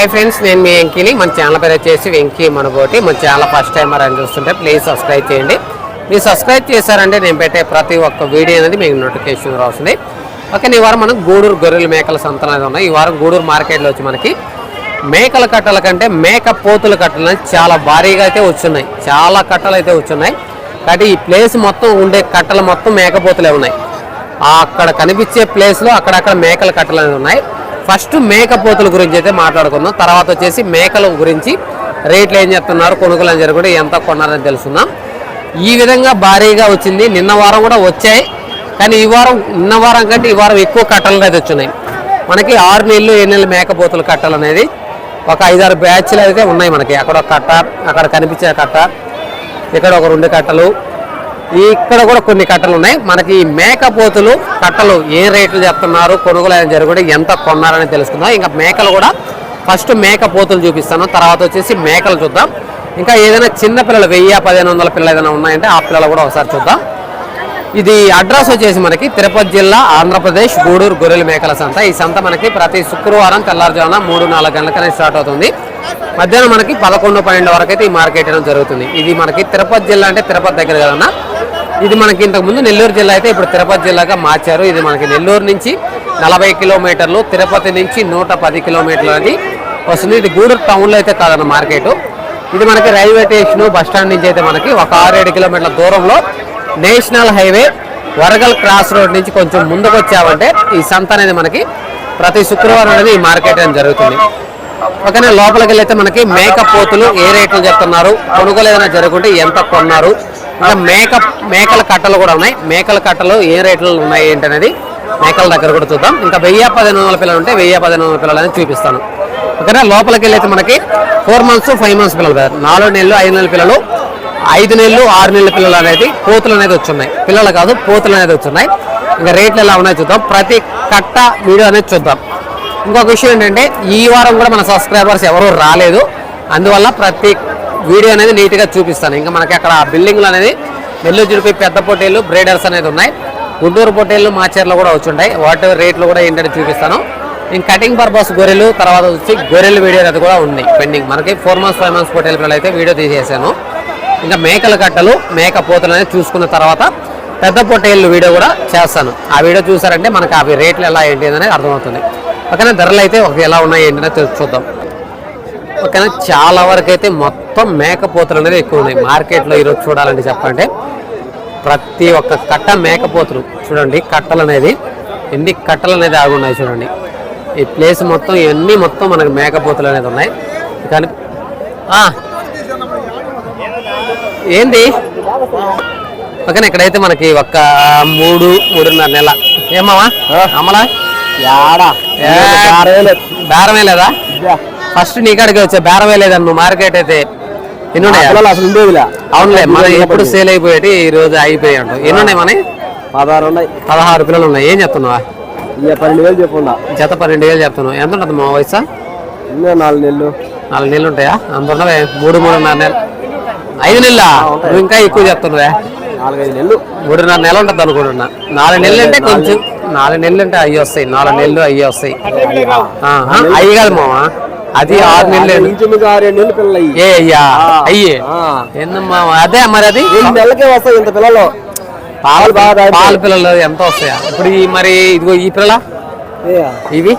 Hi friends నేను మీ వెంకీని. మన channel పేరు వచ్చేసి వెంకీ మనగోటి. మన ఛానల్ ఫస్ట్ టైం అని చూస్తుంటే ప్లీజ్ సబ్స్క్రైబ్ చేయండి. మీరు సబ్స్క్రైబ్ చేశారంటే నేను పెట్టే ప్రతి ఒక్క వీడియో అనేది మీకు నోటిఫికేషన్ వస్తుంది ఓకే ఈ వారం మనం గూడూరు గొర్రెల మేకల సంతలు అనేది ఉన్నాయి ఈ వారం గూడూరు మార్కెట్లో వచ్చి మనకి మేకల కట్టల కంటే మేక పోతుల కట్టలు చాలా భారీగా అయితే వచ్చున్నాయి. చాలా కట్టలు అయితే వచ్చున్నాయి. కాబట్టి ఈ ప్లేస్ మొత్తం ఉండే కట్టలు మొత్తం మేకపోతులే ఉన్నాయి. అక్కడ కనిపించే ప్లేస్లో అక్కడక్కడ మేకల కట్టలు అనేవి ఉన్నాయి. ఫస్ట్ మేకపోతుల గురించి అయితే మాట్లాడుకుందాం. తర్వాత వచ్చేసి మేకల గురించి రేట్లు ఏం చెప్తున్నారు కొనుగోలు అని జరుగుతుంది ఎంత కొన్నారని తెలుసుకుందాం. ఈ విధంగా భారీగా వచ్చింది. నిన్న వారం కూడా వచ్చాయి. కానీ ఈ వారం నిన్న వారం కంటే ఈ వారం ఎక్కువ కట్టలు అయితే వచ్చినాయి. మనకి ఆరు నెలలు ఏడు నెలలు మేకపోతుల కట్టలు అనేది ఒక ఐదారు బ్యాచ్లు అయితే ఉన్నాయి మనకి. అక్కడ ఒక కట్ట అక్కడ కనిపించే కట్ట ఇక్కడ ఒక రెండు కట్టలు ఇక్కడ కూడా కొన్ని కట్టలు ఉన్నాయి. మనకి ఈ మేకపోతులు కట్టలు ఏ రేట్లు చెప్తున్నారు కొనుగోలు అయిన జరుగుతుంది ఎంత కొన్నారని తెలుసుకుందాం. ఇంకా మేకలు కూడా ఫస్ట్ మేకపోతులు చూపిస్తాను. తర్వాత వచ్చేసి మేకలు చూద్దాం. ఇంకా ఏదైనా చిన్న పిల్లలు వెయ్యి పదిహేను వందల పిల్లలు ఏదైనా ఉన్నాయంటే ఆ పిల్లలు కూడా ఒకసారి చూద్దాం. ఇది అడ్రస్ వచ్చేసి మనకి తిరుపతి జిల్లా ఆంధ్రప్రదేశ్ గూడూరు గొర్రెల మేకల సంత. ఈ సంత మనకి ప్రతి శుక్రవారం తెల్లారుజామున మూడు నాలుగు గంటలకనే స్టార్ట్ అవుతుంది. మధ్యాహ్నం మనకి పదకొండు పన్నెండు వరకు అయితే ఈ మార్కెట్ అనేది జరుగుతుంది. ఇది మనకి తిరుపతి జిల్లా అంటే తిరుపతి దగ్గర కదన్నా? ఇది మనకి ఇంతకుముందు నెల్లూరు జిల్లా అయితే ఇప్పుడు తిరుపతి జిల్లాగా మార్చారు. ఇది మనకి నెల్లూరు నుంచి నలభై కిలోమీటర్లు తిరుపతి నుంచి నూట పది కిలోమీటర్లు అది వస్తుంది. ఇది గూడూరు టౌన్లో అయితే కాదన్న మార్కెట్. ఇది మనకి రైల్వే స్టేషన్ బస్ స్టాండ్ నుంచి అయితే మనకి ఒక ఆరు ఏడు కిలోమీటర్ల దూరంలో national highway Varagal cross road నుంచి కొంచెం ముందుకు వచ్చామంటే ఈ సంత అనేది మనకి ప్రతి శుక్రవారం అనేది ఈ మార్కెట్ అనేది జరుగుతుంది. ఒకనే లోపలికి వెళ్ళైతే మనకి మేకప్ పోతులు ఏ రేట్లు చెప్తున్నారు? కొనుగోలు ఏదైనా జరుగుంటే ఎంత కొన్నారు? ఇంకా మేక మేకల కట్టలు కూడా ఉన్నాయి. మేకల కట్టలు ఏ రేట్లు ఉన్నాయి ఏంటనేది మేకల దగ్గర కూడా చూద్దాం. ఇంకా వెయ్యి పదిహేను వందల పిల్లలు ఉంటే వెయ్యి పదిహేను వందల పిల్లలు అనేది చూపిస్తాను. ఓకేనా? లోపలికి వెళ్ళైతే మనకి ఫోర్ మంత్స్ ఫైవ్ మంత్స్ పిల్లలు కదా. నాలుగు నెలలు ఐదు నెలల పిల్లలు ఐదు నెలలు ఆరు నెలల పిల్లలు అనేది పోతులు అనేది వచ్చున్నాయి. పిల్లలు కాదు పోతులు అనేది వచ్చున్నాయి. ఇంకా రేట్లు ఎలా ఉన్నాయో చూద్దాం. ప్రతి కట్ట వీడియో అనేది చూద్దాం. ఇంకొక విషయం ఏంటంటే ఈ వారం కూడా మన సబ్స్క్రైబర్స్ ఎవరూ రాలేదు. అందువల్ల ప్రతి వీడియో అనేది నీట్గా చూపిస్తాను. ఇంకా మనకి అక్కడ బిల్డింగ్లు అనేది నెల్లూరు చుడిపి పెద్ద పొట్టేళ్ళు బ్రేడర్స్ అనేది ఉన్నాయి. గుంటూరు పొట్టేళ్ళు మాచర్లు కూడా వచ్చుంటాయి వాటి రేట్లు కూడా ఏంటంటే చూపిస్తాను. ఇంక కటింగ్ పర్పస్ గొర్రెలు తర్వాత వచ్చి గొర్రెలు వీడియో అనేది కూడా ఉంది పెండింగ్. మనకి ఫోర్ మంత్స్ ఫైవ్ మంత్స్ పొట్టేళ్ళ పిల్లలు అయితే వీడియో తీసేసాను. ఇంకా మేకల కట్టలు మేక పోతలు అనేది చూసుకున్న తర్వాత పెద్ద పొట్టేళ్ళు వీడియో కూడా చేస్తాను. ఆ వీడియో చూసారంటే మనకి అవి రేట్లు ఎలా ఏంటి అనేది అర్థమవుతుంది. పక్కన ధరలు అయితే ఒక ఎలా ఉన్నాయి ఏంటనే చూద్దాం. ఓకేనా? చాలా వరకు అయితే మొత్తం మేకపోతులు అనేది ఎక్కువ ఉన్నాయి. మార్కెట్లో ఈరోజు చూడాలంటే చెప్పంటే ప్రతి ఒక్క కట్ట మేకపోతులు. చూడండి కట్టలు అనేది ఎన్ని కట్టలు అనేది ఆగున్నాయి చూడండి. ఈ ప్లేస్ మొత్తం ఇవన్నీ మొత్తం మనకు మేకపోతులు అనేది ఉన్నాయి. కానీ ఆ, ఏంది? ఓకేనా ఇక్కడైతే మనకి ఒక మూడు మూడున్నర నెల. ఏమావా అమలా? యాడా? ఏ, బేరమే లేదా? ఫస్ట్ నీ కాడికి వచ్చా బేరమే లేదన్న నువ్వు మార్కెట్ అయితే అసలు ఉండేదిలా. అవునులే మన ఎప్పుడు సేల్ అయిపోయేటి ఈ రోజు అయిపోయాయి అంట ఎన్ని ఉన్నాయి మన పదహారు ఉన్నాయి. పదహారు పిల్లలు ఉన్నాయి. ఏం చెప్తున్నావా? ఇక పన్నెండు వేలు చెప్పుండా జత పన్నెండు వేలు చెప్తున్నావు. ఎంత ఉంటుంది మా వయసు? నాలుగు నెలలు. నాలుగు నెలలు ఉంటాయా? అంత ఉన్నవే. మూడు మూడున్నర నెలలు ఐదు నెలల? నువ్వు ఇంకా ఎక్కువ చెప్తున్నావే. నాలుగైదు నెలలు. మూడున్నర నెల ఉంటుంది అనుకుంటున్నా. నాలుగు నెలలు అంటే కొంచెం నాలుగు నెలలు అంటే అయ్యి వస్తాయి. నాలుగు నెలలు అయ్యి వస్తాయి. అయ్యి కాదు. మామ అది ఆరు నెలలు. ఇంచుమించు ఆరు ఏడు నెలలు పిల్లలు ఏ అయ్యా అయ్యే. ఆ. ఏందమ్మా అదే మరి అది? నెలలకే వస్తాయి ఇంత పిల్లలు. పాలు బాగా. పాల పిల్లలు ఎంత వస్తాయా? ఇప్పుడు ఈ మరి ఇదిగో ఈ పిల్లల? ఏ, ఇవి?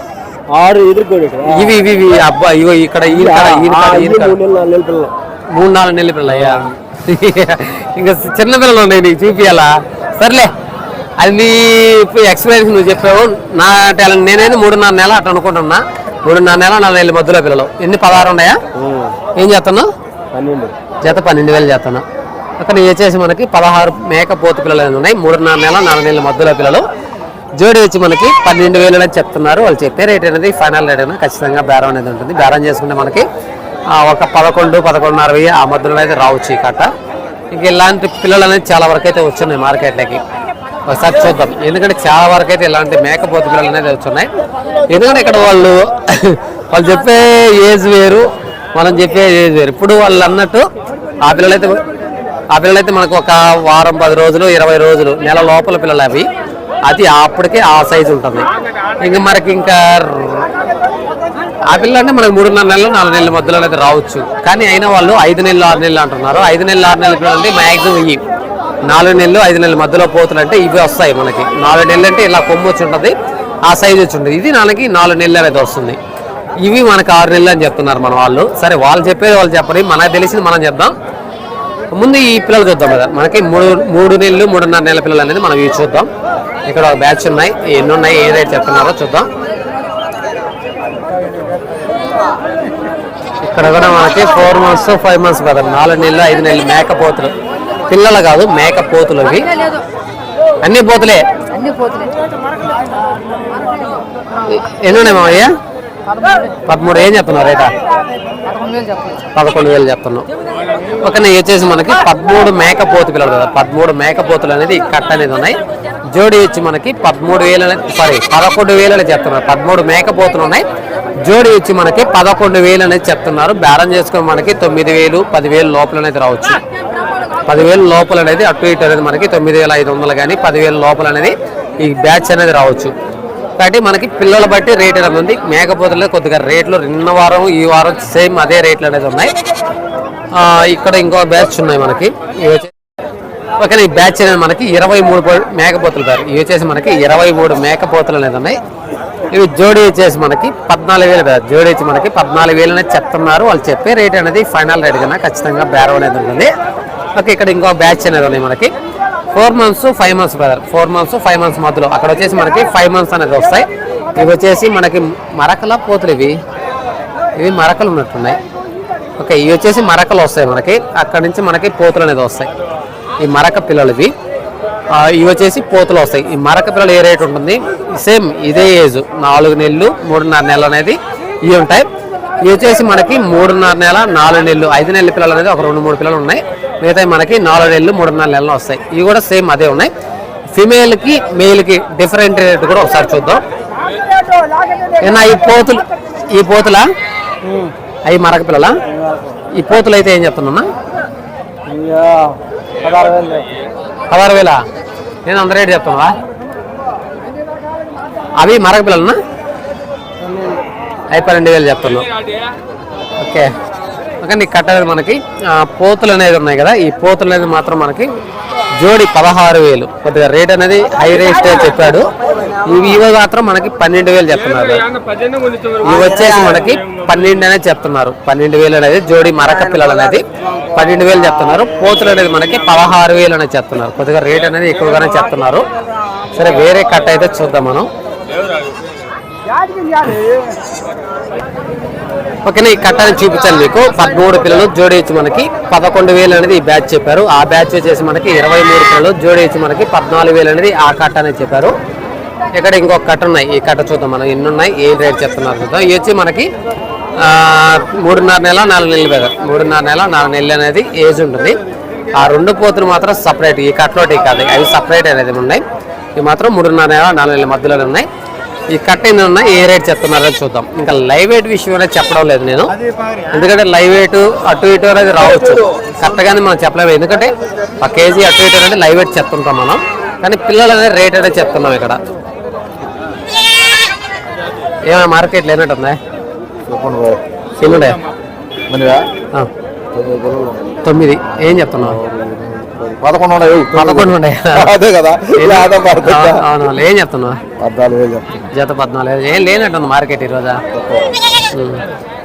ఆరు ఎదుర్కోడు ఇవి ఇవి ఇవి. అబ్బా ఇగో ఇక్కడ ఈ మూడు నాలుగు నెలలు అయ్యా ఇంకా చిన్న పిల్లలు ఉన్నాయి నీకు చూపియాలా? సర్లే. అది నీ ఎక్స్పీరియన్స్ నువ్వు చెప్పావు. నా టాలెంట్ నేనైతే మూడున్నర నెల అట్లా అనుకుంటున్నా. మూడున్నర నెల నాలుగు నెలల మధ్యలో పిల్లలు. ఎన్ని పదహారు ఉన్నాయా? ఏం చేస్తున్నావు? జత పన్నెండు వేలు చేస్తున్నా. అక్కడ వచ్చేసి మనకి పదహారు మేక పోతు పిల్లలు ఉన్నాయి? మూడున్నర నెల నాలుగు నెలల మధ్యలో పిల్లలు. జోడి వచ్చి మనకి పన్నెండు వేలు అని చెప్తున్నారు. వాళ్ళు చెప్పే రేట్ అనేది ఫైనల్ రేట్ అనేది ఖచ్చితంగా బేరం అనేది ఉంటుంది. బేరం చేసుకుంటే మనకి ఒక పదకొండు పదకొండున్నర వెయ్యి ఆ మధ్యలో అయితే రావచ్చు ఈ కట్ట. ఇంక ఇలాంటి పిల్లలు అనేది చాలా వరకు అయితే వచ్చున్నాయి మార్కెట్లోకి. ఒకసారి చూద్దాం. ఎందుకంటే చాలా వరకు అయితే ఇలాంటి మేకపోతు పిల్లలు అనేది వచ్చున్నాయి ఎందుకంటే ఇక్కడ వాళ్ళు వాళ్ళు చెప్పే ఏజ్ వేరు మనం చెప్పే ఏజ్ వేరు. ఇప్పుడు వాళ్ళు అన్నట్టు ఆ పిల్లలైతే ఆ పిల్లలైతే మనకు ఒక వారం పది రోజులు ఇరవై రోజులు నెల లోపల పిల్లలు అవి. అది అప్పటికే ఆ సైజు ఉంటుంది. ఇంకా మనకి ఇంకా ఆ పిల్ల అంటే మనకి మూడున్నర నెలలు నాలుగు నెలల మధ్యలో అయితే రావచ్చు. కానీ అయినా వాళ్ళు ఐదు నెలలు ఆరు నెలలు అంటున్నారు. ఐదు నెలలు ఆరు నెలలు పిల్లలు అంటే మ్యాక్సిమం ఇవి నాలుగు నెలలు ఐదు నెలల మధ్యలో పోతులు అంటే ఇవి వస్తాయి మనకి. నాలుగు నెలలు అంటే ఇలా కొమ్ము వచ్చి ఉంటుంది ఆ సైజ్ వచ్చి ఉంటుంది. ఇది మనకి నాలుగు నెలలు అనేది వస్తుంది. ఇవి మనకి ఆరు నెలలు అని చెప్తున్నారు మన వాళ్ళు. సరే వాళ్ళు చెప్పేది వాళ్ళు చెప్పని మనకు తెలిసింది మనం చెప్దాం. ముందు ఈ పిల్లలు చూద్దాం కదా. మనకి మూడు మూడు నెలలు మూడున్నర నెలల పిల్లలు అనేది మనం ఇవి చూద్దాం. ఇక్కడ ఒక బ్యాచ్ ఉన్నాయి. ఎన్ని ఉన్నాయి ఏ రేట్ చెప్తున్నారో చూద్దాం. ఇక్కడ కూడా మనకి ఫోర్ మంత్స్ ఫైవ్ మంత్స్ కదా. నాలుగు నెలలు ఐదు నెలలు మేకపోతులు. పిల్లలు కాదు అవి. అన్ని పోతులే? అన్ని పోతున్నాయి ఎన్ని ఉన్నాయి మామయ్య పదమూడు. ఏం చెప్తున్నారు రేటా? పదకొండు వేలు చెప్పలేదు పదకొండు వేలు చెప్తున్నాం ఒక నెయ్యి వచ్చేసి మనకి పదమూడు మేకపోతు పిల్లలు కదా పదమూడు మేకపోతులు అనేది కట్ట అనేది ఉన్నాయి. జోడి వచ్చి మనకి పదమూడు వేలు అనేది సారీ పదకొండు వేలు అనేది చెప్తున్నారు. పదమూడు మేకపోతులు ఉన్నాయి. జోడి వచ్చి మనకి పదకొండు వేలు అనేది చెప్తున్నారు. బేరం చేసుకొని మనకి తొమ్మిది వేలు పదివేలు లోపల అనేది రావచ్చు. పదివేలు లోపల అనేది అటు ఇటు అనేది మనకి తొమ్మిది వేల ఐదు వందలు కానీ పదివేలు లోపల అనేది ఈ బ్యాచ్ అనేది రావచ్చు. కాబట్టి మనకి పిల్లల బట్టి రేట్ అనేది ఉంది. మేకపోతులు కొద్దిగా రేట్లు నిన్న వారం ఈ వారం సేమ్ అదే రేట్లు అనేది ఉన్నాయి. ఇక్కడ ఇంకో బ్యాచ్ ఉన్నాయి మనకి. ఇవి ఓకే ఈ బ్యాచ్ అనేది మనకి ఇరవై మూడు మేకపోతులు పేరు ఇవి వచ్చేసి మనకి ఇరవై మూడు మేకపోతులు అనేది ఉన్నాయి. ఇవి జోడీ వచ్చేసి మనకి పద్నాలుగు వేలు పేరు జోడీ వచ్చి మనకి పద్నాలుగు వేలు అనేది చెప్తున్నారు. వాళ్ళు చెప్పే రేట్ అనేది ఫైనల్ రేట్ కన్నా ఖచ్చితంగా బేరం అనేది ఉంటుంది. ఓకే ఇక్కడ ఇంకో బ్యాచ్ అనేది ఉన్నాయి మనకి. Four months five months brother four months five months మధ్యలో. అక్కడ వచ్చేసి మనకి ఫైవ్ మంత్స్ అనేది వస్తాయి. ఇవి వచ్చేసి మనకి మరకల పోతులు ఇవి. ఇవి మరకలు ఉన్నట్టున్నాయి. ఓకే ఇవి వచ్చేసి మరకలు వస్తాయి మనకి. అక్కడ నుంచి మనకి పోతులు అనేది వస్తాయి. ఈ మరక పిల్లలు ఇవి. ఇవి వచ్చేసి పోతులు వస్తాయి. ఈ మరక పిల్లలు ఏ రేట్ ఉంటుంది? సేమ్ ఇదే ఏజ్ నాలుగు నెలలు మూడున్నర నెలలు అనేది ఇవి ఉంటాయి. ఇవి వచ్చేసి మనకి మూడున్నర నెల నాలుగు నెలలు ఐదు నెలల పిల్లలు అనేది ఒక రెండు మూడు పిల్లలు ఉన్నాయి. మిగతా మనకి నాలుగు నెలలు మూడున్నర నెలలు వస్తాయి. ఇవి కూడా సేమ్ అదే ఉన్నాయి. ఫిమేల్కి మేల్కి డిఫరెంట్ రేట్ కూడా ఒకసారి చూద్దాం. ఏనా ఈ పోతులు ఈ పోతులా? అవి మరక పిల్లల? ఈ పోతులు అయితే ఏం చెప్తున్నా. పదహారు వేల నేను అంత రేట్ చెప్తున్నా అవి మరక పిల్లలనా? అవి పన్నెండు వేలు చెప్తున్నావు ఓకే. ఓకే నీకు కట్టలేదు మనకి పోతులు అనేది ఉన్నాయి కదా ఈ పోతులు అనేది మాత్రం మనకి జోడి పదహారు వేలు. కొద్దిగా రేట్ అనేది హై రేట్ చెప్పాడు. ఇవి ఇవి మాత్రం మనకి పన్నెండు వేలు చెప్తున్నారు ఇవి వచ్చేసి మనకి పన్నెండు అనేది చెప్తున్నారు. పన్నెండు వేలు అనేది జోడి మరక పిల్లలు అనేది పన్నెండు వేలు చెప్తున్నారు. పోతులు అనేది మనకి పదహారు వేలు అనేది చెప్తున్నారు. కొద్దిగా రేట్ అనేది ఎక్కువగానే చెప్తున్నారు. సరే వేరే కట్ట అయితే చూద్దాం మనం. ఓకేనా ఈ కట్టని చూపించాను మీకు. పదమూడు పిల్లలు జోడి మనకి. పదకొండు వేలు అనేది ఈ బ్యాచ్ చెప్పారు. ఆ బ్యాచ్ వచ్చేసి మనకి ఇరవై మూడు పిల్లలు జోడి మనకి. పద్నాలుగు వేలు అనేది ఆ కట్ట అనేది చెప్పారు. ఇక్కడ ఇంకొక కట్ట ఉన్నాయి. ఈ కట్ట చూద్దాం మనం. ఎన్ని ఉన్నాయి? ఏ రేట్ చెప్తున్నారు చూద్దాం. ఇవి వచ్చి మనకి మూడున్నర నెల నాలుగు నెలలు కదా. మూడున్నర నెల నాలుగు నెలలు అనేది ఏజ్ ఉంటుంది. ఆ రెండు పోతులు మాత్రం సపరేట్ ఈ కట్లోటి కాదు. అవి సపరేట్ అనేది ఉన్నాయి. ఇవి మాత్రం మూడున్నర నెల నాలుగు నెలల మధ్యలో ఉన్నాయి. ఈ కట్ట ఉన్నాయి ఏ రేట్ చెప్తున్నారో చూద్దాం. ఇంకా లైవ్ వెయిట్ విషయం అనేది చెప్పడం లేదు నేను. ఎందుకంటే లైవ్ వెయిట్ అటు ఇటు అనేది రావచ్చు. కరెక్ట్గానే మనం చెప్పలేము. ఎందుకంటే ఒక కేజీ అటు ఇటు అనేది లైవ్ వెయిట్ చెప్తుంటాం మనం. కానీ పిల్లలు అనేది రేట్ అనేది చెప్తున్నాం ఇక్కడ. ఏమైనా మార్కెట్ లేనట్టుందా? ఆ. తొమ్మిది. ఏం చెప్తున్నావు? పదకొండు ఉన్నాయి. పదకొండు. అదే కదా? అవును ఏం చెప్తున్నావు? పద్నాలుగు వేలు చెప్తాను జత పద్నాలుగు. ఏం లేనట్టుంది మార్కెట్ ఈరోజా.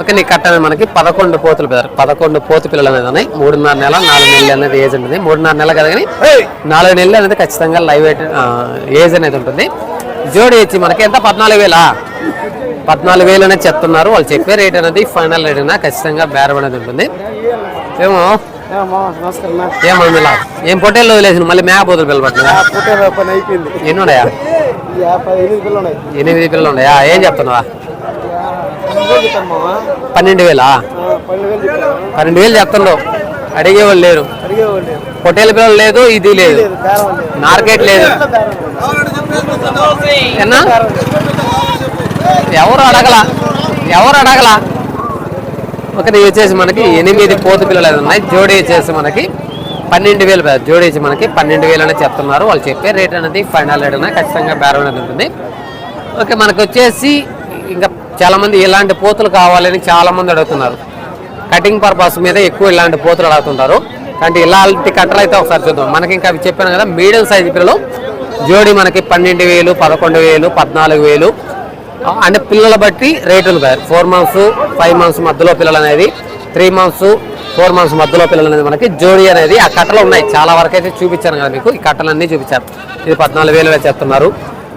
ఓకే నీకు కట్టాలి మనకి పదకొండు పోతులు పెదరు పదకొండు పోతు పిల్లలు అనేది ఉన్నాయి. మూడున్నర నెల నాలుగు నెలలు అనేది ఏజ్ ఉంటుంది. మూడున్నర నెల కదా కానీ నాలుగు నెలలు అనేది ఖచ్చితంగా లైవ్ ఏజ్ అనేది ఉంటుంది. జోడి వచ్చి మనకి ఎంత? పద్నాలుగు వేలా? పద్నాలుగు వేలు అనేది చెప్తున్నారు. వాళ్ళు చెప్పే రేట్ అనేది ఫైనల్ రేట్ అయినా ఖచ్చితంగా బేరం అనేది ఉంటుంది. ఏమో నమస్కారం ఏం మందులా ఏం పొట్టేళ్ళు వదిలేసిన మళ్ళీ మేకపోతులు పని అయిపోయింది. ఎన్ని ఉన్నాయా? ఎనిమిది పిల్లలు ఉన్నాయి. ఏం చెప్తున్నావా? పన్నెండు వేలు? పన్నెండు వేలా చెప్తున్నావు అడిగేవాళ్ళు లేరు. పొట్టేల పిల్లలు లేదు ఇది లేదు. మార్కెట్ లేదు. ఎవరు అడగల? ఎవరు అడగల? ఒకటి వచ్చేసి మనకి? ఎనిమిది పోతు పిల్లలు అయితే ఉన్నాయి. జోడీ వచ్చేసి మనకి పన్నెండు వేలు జోడీ వచ్చి మనకి పన్నెండు వేలు అనేది చెప్తున్నారు. వాళ్ళు చెప్పే రేట్ అనేది ఫైనల్ రేట్ అనేది ఖచ్చితంగా బేరం అనేది ఉంటుంది. ఓకే మనకు వచ్చేసి ఇంకా చాలామంది ఇలాంటి పోతులు కావాలని చాలామంది అడుగుతున్నారు. కటింగ్ పర్పస్ మీద ఎక్కువ ఇలాంటి పోతులు అడుగుతుంటారు. కానీ ఇలాంటి కట్టలు అయితే ఒకసారి చూద్దాం. మనకి ఇంకా అవి చెప్పాను కదా మీడియం సైజు పిల్లలు. జోడి మనకి పన్నెండు వేలు పదకొండు వేలు పద్నాలుగు వేలు అంటే పిల్లల బట్టి రేట్ కాదు. ఫోర్ మంత్స్ ఫైవ్ మంత్స్ మధ్యలో పిల్లలు అనేది త్రీ మంత్స్ ఫోర్ మంత్స్ మధ్యలో పిల్లలు అనేది మనకి జోడి అనేది ఆ కట్టలు ఉన్నాయి. చాలా వరకు అయితే చూపించాను కదా మీకు. ఈ కట్టలన్నీ చూపించారు. ఇది పద్నాలుగు వేలు చెప్తున్నారు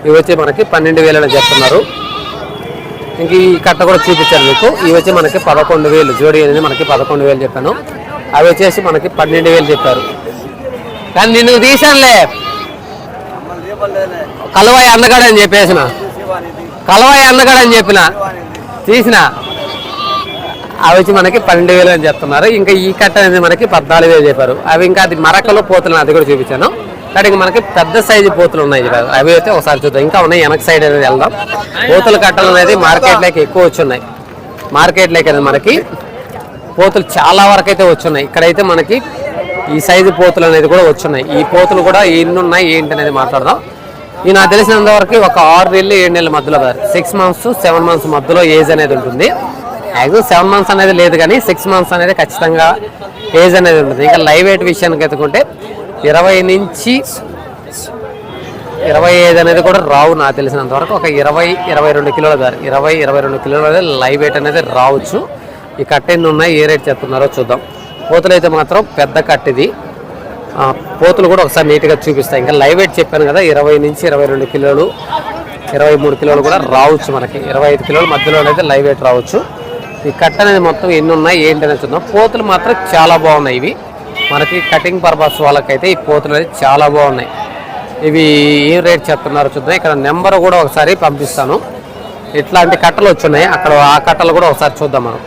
ఇవి వచ్చి మనకి పన్నెండు వేలు చెప్తున్నారు ఇంక ఈ కట్ట కూడా చూపించాను మీకు. ఇవి వచ్చి మనకి పదకొండు వేలు. జోడి అనేది మనకి పదకొండు వేలు చెప్పాను. అవి వచ్చేసి మనకి పన్నెండు వేలు చెప్పారు. కానీ నిన్ను తీసానులే కలవాయి అందగాడని చెప్పేసిన. కలవాయి అన్నగాడు అని చెప్పిన. తీసిన. అవి వచ్చి మనకి పన్నెండు వేలు అని చెప్తున్నారు. ఇంకా ఈ కట్ట అనేది మనకి పద్నాలుగు వేలు చెప్పారు. అవి ఇంకా అది మరకలో పోతులు అది కూడా చూపించాను. కానీ ఇంకా మనకి పెద్ద సైజు పోతులు ఉన్నాయి అవి అయితే ఒకసారి చూద్దాం. ఇంకా ఉన్నాయి వెనక సైడ్ అనేది వెళ్దాం. పోతుల కట్టలు అనేది మార్కెట్లోకి ఎక్కువ వచ్చున్నాయి. మార్కెట్లోకి అనేది మనకి పోతులు చాలా వరకు అయితే వచ్చున్నాయి. ఇక్కడైతే మనకి ఈ సైజు పోతులు అనేది కూడా వచ్చున్నాయి. ఈ పోతులు కూడా ఎన్ని ఉన్నాయి ఏంటి అనేది మాట్లాడదాం. ఈ నాకు తెలిసినంత వరకు ఒక ఆరు నెలలు ఏడు నెలల మధ్యలో సిక్స్ మంత్స్ సెవెన్ మంత్స్ మధ్యలో ఏజ్ అనేది ఉంటుంది. యాక్చువల్ సెవెన్ మంత్స్ అనేది లేదు కానీ సిక్స్ మంత్స్ అనేది ఖచ్చితంగా ఏజ్ అనేది ఉంటుంది. ఇంకా లైవ్ వెయిట్ విషయానికి ఎత్తుకుంటే ఇరవై నుంచి ఇరవై ఐదు అనేది కూడా రావు నాకు తెలిసినంత వరకు. ఒక ఇరవై ఇరవై రెండు కిలోల ధర ఇరవై ఇరవై రెండు కిలోల లైవ్ వెయిట్ అనేది రావచ్చు. ఈ కట్టెన్ని ఉన్నాయి ఏ రేట్ చెప్తున్నారో చూద్దాం. కోతలు అయితే మాత్రం పెద్ద కట్టిది. పోతులు కూడా ఒకసారి నీట్గా చూపిస్తాయి ఇంకా లైవ్ వెయిట్ చెప్పాను కదా ఇరవై నుంచి ఇరవై రెండు కిలోలు ఇరవై మూడు కిలోలు కూడా రావచ్చు మనకి. ఇరవై ఐదు కిలోల మధ్యలో అయితే లైవ్ వెయిట్ రావచ్చు. ఈ కట్ట అనేది మొత్తం ఎన్ని ఉన్నాయి ఏంటి అనేది చూద్దాం. పోతులు మాత్రం చాలా బాగున్నాయి ఇవి. మనకి కటింగ్ పర్పస్ వాళ్ళకైతే ఈ పోతులు అనేది చాలా బాగున్నాయి. ఇవి ఏం రేట్ చెప్తున్నారో చూద్దాం. ఇక్కడ నెంబర్ కూడా ఒకసారి పంపిస్తాను. ఇట్లాంటి కట్టలు వచ్చున్నాయి. అక్కడ ఆ కట్టలు కూడా ఒకసారి చూద్దాం మనం.